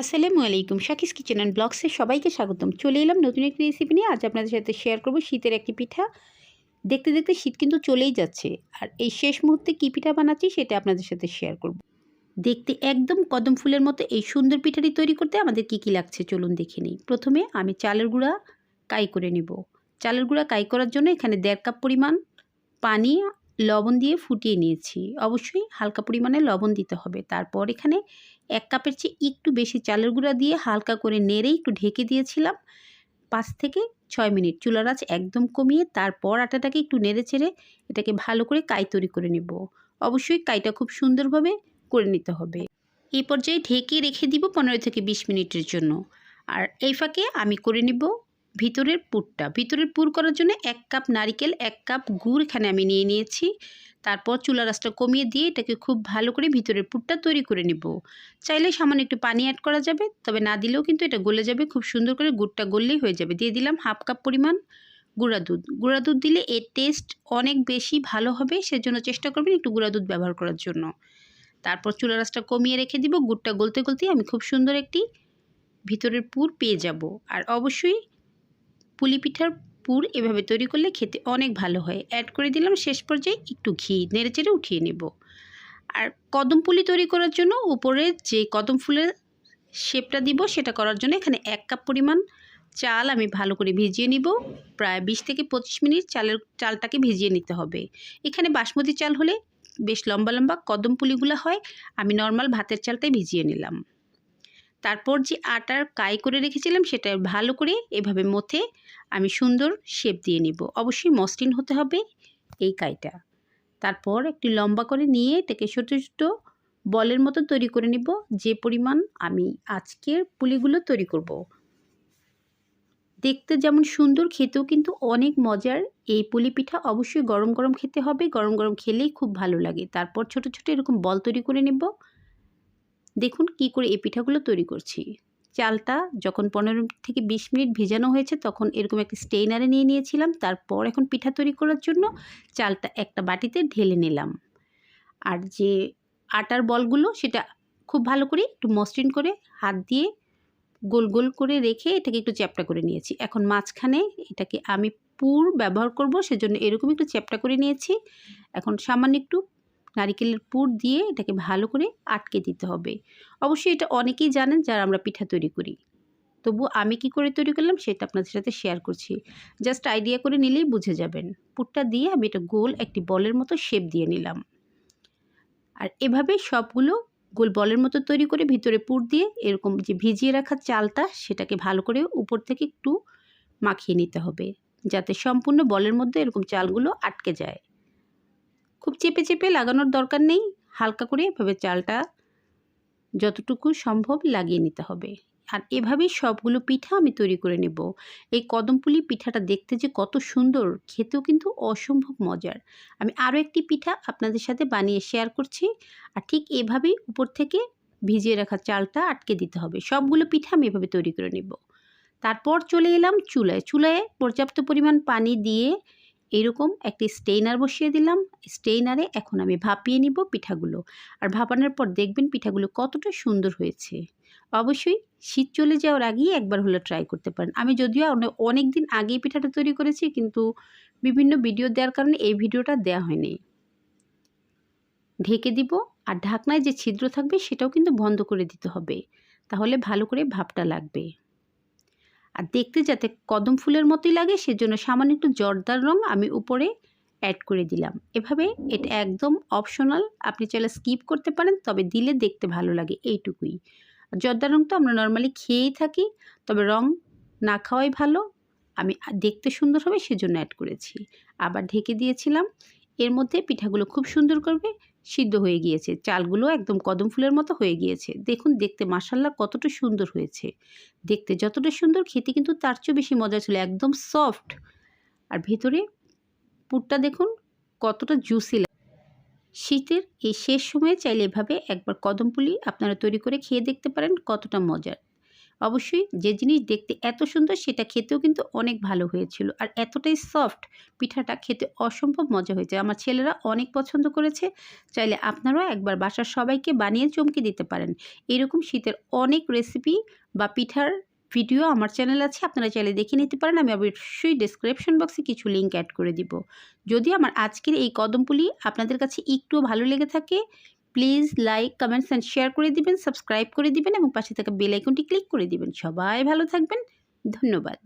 আসসালামু আলাইকুম। শাকিস kitchen and ব্লগসে সবাইকে স্বাগতম। চলে এলাম নতুন একটি রেসিপি নিয়ে। আজ আপনাদের সাথে শেয়ার করব শীতের একটি পিঠা। দেখতে দেখতে শীত কিন্তু চলেই যাচ্ছে। আর এই শেষ মুহূর্তে কী পিঠা বানাচ্ছি সেটা আপনাদের সাথে শেয়ার করব। দেখতে একদম কদম ফুলের মতো এই সুন্দর পিঠাটি তৈরি করতে আমাদের কী কী লাগছে চলুন দেখে নিই। প্রথমে আমি চালের গুঁড়া কাই করে নেব। চালের গুঁড়া কাই করার জন্য এখানে দেড় কাপ পরিমাণ পানি লবণ দিয়ে ফুটিয়ে নিয়েছি। অবশ্যই হালকা পরিমাণে লবণ দিতে হবে। তারপর এখানে এক কাপের চেয়ে একটু বেশি চালের গুঁড়া দিয়ে হালকা করে নেড়ে একটু ঢেকে দিয়েছিলাম। পাঁচ থেকে ছয় মিনিট চুলার আঁচ একদম কমিয়ে তারপর আটাটাকে একটু নেড়ে চেড়ে এটাকে ভালো করে কাই তৈরি করে নেব। অবশ্যই কাইটা খুব সুন্দরভাবে করে নিতে হবে। এই পর্যায়ে ঢেকে রেখে দিব পনেরো থেকে বিশ মিনিটের জন্য। আর এই ফাঁকে আমি করে নিব ভিতরের পুরটা। ভিতরের পুর করার জন্য এক কাপ নারিকেল, এক কাপ গুড় এখানে আমি নিয়ে নিয়েছি। তারপর চুলা রাসটা কমিয়ে দিয়ে এটাকে খুব ভালো করে ভিতরের পুরটা তৈরি করে নেব। চাইলে সামান্য একটু পানি অ্যাড করা যাবে, তবে না দিলেও কিন্তু এটা গলে যাবে। খুব সুন্দর করে গুড়টা গললেই হয়ে যাবে। দিয়ে দিলাম হাফ কাপ পরিমাণ গুঁড়া দুধ। গুঁড়া দুধ দিলে এর টেস্ট অনেক বেশি ভালো হবে, সেজন্য চেষ্টা করবেন একটু গুঁড়া দুধ ব্যবহার করার জন্য। তারপর চুলা রাসটা কমিয়ে রেখে দিব। গুড়টা গলতে গলতেই আমি খুব সুন্দর একটি ভিতরের পুর পেয়ে যাব। আর অবশ্যই পুলি পিঠার পুর এভাবে তৈরি করলে খেতে অনেক ভালো হয়। অ্যাড করে দিলাম, শেষ পর্যায়ে একটু ঘি। নেড়ে চেড়ে উঠিয়ে নেব। আর কদম পুলি তৈরি করার জন্য উপরে যে কদম ফুলের শেপটা দিব, সেটা করার জন্য এখানে এক কাপ পরিমাণ চাল আমি ভালো করে ভিজিয়ে নিব। প্রায় বিশ থেকে পঁচিশ মিনিট চালের, চালটাকে ভিজিয়ে নিতে হবে। এখানে বাসমতি চাল হলে বেশ লম্বা লম্বা কদম পুলিগুলো হয়। আমি নর্মাল ভাতের চালটাই ভিজিয়ে নিলাম। তারপর যে আটার কাই করে রেখেছিলাম সেটা ভালো করে এভাবে মথে আমি সুন্দর শেপ দিয়ে নিব। অবশ্যই মসৃণ হতে হবে এই কাইটা। তারপর একটি লম্বা করে নিয়ে এটাকে ছোটো ছোটো বলের মতো তৈরি করে নিব। যে পরিমাণ আমি আজকের পুলিগুলো তৈরি করব। দেখতে যেমন সুন্দর, খেতেও কিন্তু অনেক মজার। এই পুলি পিঠা অবশ্যই গরম গরম খেতে হবে। গরম গরম খেলেই খুব ভালো লাগে। তারপর ছোট ছোট এরকম বল তৈরি করে নেব। দেখুন কি করে এই পিঠাগুলো তৈরি করছি। চালটা যখন পনেরো থেকে বিশ মিনিট ভেজানো হয়েছে তখন এরকম একটা স্টেইনারে নিয়ে নিয়েছিলাম। তারপর এখন পিঠা তৈরি করার জন্য চালটা একটা বাটিতে ঢেলে নিলাম। আর যে আটার বলগুলো সেটা খুব ভালো করে একটু মসৃণ করে হাত দিয়ে গোল গোল করে রেখে এটাকে একটু চ্যাপটা করে নিয়েছি। এখন মাঝখানে এটাকে আমি পুর ব্যবহার করব, সেজন্য এরকম একটু চ্যাপটা করে নিয়েছি। এখন সামান্য একটু নারিকেলের পুর দিয়ে এটাকে ভালো করে আটকে দিতে হবে। অবশ্যই এটা অনেকেই জানেন যারা আমরা পিঠা তৈরি করি। তবু আমি কি করে তৈরি করলাম সেটা আপনাদের সাথে শেয়ার করছি। জাস্ট আইডিয়া করে নিলেই বুঝে যাবেন। পুরটা দিয়ে আমি এটা গোল একটি বলের মতো শেপ দিয়ে নিলাম। আর এভাবে সবগুলো গোল বলের মতো তৈরি করে ভিতরে পুর দিয়ে এরকম যে ভিজিয়ে রাখা চালটা সেটাকে ভালো করে উপর থেকে একটু মাখিয়ে নিতে হবে। যাতে সম্পূর্ণ বলের মধ্যে এরকম চালগুলো আটকে যায়। খুব চেপে চেপে লাগানোর দরকার নেই। হালকা করে এভাবে চালটা যতটুকু সম্ভব লাগিয়ে নিতে হবে। আর এভাবেই সবগুলো পিঠা আমি তৈরি করে নেব। এই কদমপুলি পিঠাটা দেখতে যে কত সুন্দর, খেতেও কিন্তু অসম্ভব মজার। আমি আরও একটি পিঠা আপনাদের সাথে বানিয়ে শেয়ার করছি। আর ঠিক এভাবেই উপর থেকে ভিজিয়ে রাখা চালটা আটকে দিতে হবে। সবগুলো পিঠা আমি এভাবে তৈরি করে নেব। তারপর চলে এলাম চুলায়। চুলায় পর্যাপ্ত পরিমাণ পানি দিয়ে এরকম একটি স্টেইনার বসিয়ে দিলাম। স্টেইনারে এখন আমি ভাপিয়ে নিব পিঠাগুলো। আর ভাপানোর পর দেখবেন পিঠাগুলো কতটা সুন্দর হয়েছে। অবশ্যই শীত চলে যাওয়ার আগেই একবার হলে ট্রাই করতে পারেন। আমি যদিও অনেক দিন আগেই পিঠাটা তৈরি করেছি, কিন্তু বিভিন্ন ভিডিও দেওয়ার কারণে এই ভিডিওটা দেওয়া হয়নি। ঢেকে দিব আর ঢাকনায় যে ছিদ্র থাকবে সেটাও কিন্তু বন্ধ করে দিতে হবে। তাহলে ভালো করে ভাপটা লাগবে। আর দেখতে যাতে কদম ফুলের মতোই লাগে, সেজন্য সামান্য একটু জর্দার রং আমি উপরে অ্যাড করে দিলাম। এভাবে এটা একদম অপশনাল আপনি চাইলে স্কিপ করতে পারেন, তবে দিলে দেখতে ভালো লাগে এইটুকুই। জর্দার রং তো আমরা নর্মালি খেয়েই থাকি, তবে রং না খাওয়াই ভালো, আমি দেখতে সুন্দর হবে সেজন্য অ্যাড করেছি। আবার ঢেকে দিয়েছিলাম, এর মধ্যে পিঠাগুলো খুব সুন্দর করবে সিদ্ধ হয়ে গিয়েছে। চালগুলো একদম কদম ফুলের মতো হয়ে গিয়েছে। দেখুন, দেখতে মাসাল্লা কতটা সুন্দর হয়েছে। দেখতে যতটা সুন্দর, খেতে কিন্তু তার চেয়েও বেশি মজা ছিল। একদম সফট। আর ভেতরে পুরটা দেখুন, কতটা জুসি শীতের এই শেষ সময়ে চাইলে এভাবে একবার কদম পুলি আপনারা তৈরি করে খেয়ে দেখতে পারেন কতটা মজার। অবশ্যই যে জিনিস দেখতে এত সুন্দর সেটা খেতেও কিন্তু অনেক ভালো হয়েছিল। আর এতটাই সফট পিঠাটা খেতে অসম্ভব মজা হয়েছে। আমার ছেলেরা অনেক পছন্দ করেছে। চাইলে আপনারাও একবার বাসার সবাইকে বানিয়ে চমকে দিতে পারেন। এরকম শীতের অনেক রেসিপি বা পিঠার ভিডিও আমার চ্যানেল আছে, আপনারা চাইলে দেখে নিতে পারেন। আমি অবশ্যই ডিসক্রিপশন বক্সে কিছু লিঙ্ক অ্যাড করে দিব। যদি আমার আজকের এই কদমপুলি আপনাদের কাছে একটুও ভালো লেগে থাকে please like comments and share করে দিবেন সাবস্ক্রাইব করে দিবেন, এবং পাশে থাকা বেল আইকনটি ক্লিক করে দিবেন। সবাই ভালো থাকবেন। ধন্যবাদ।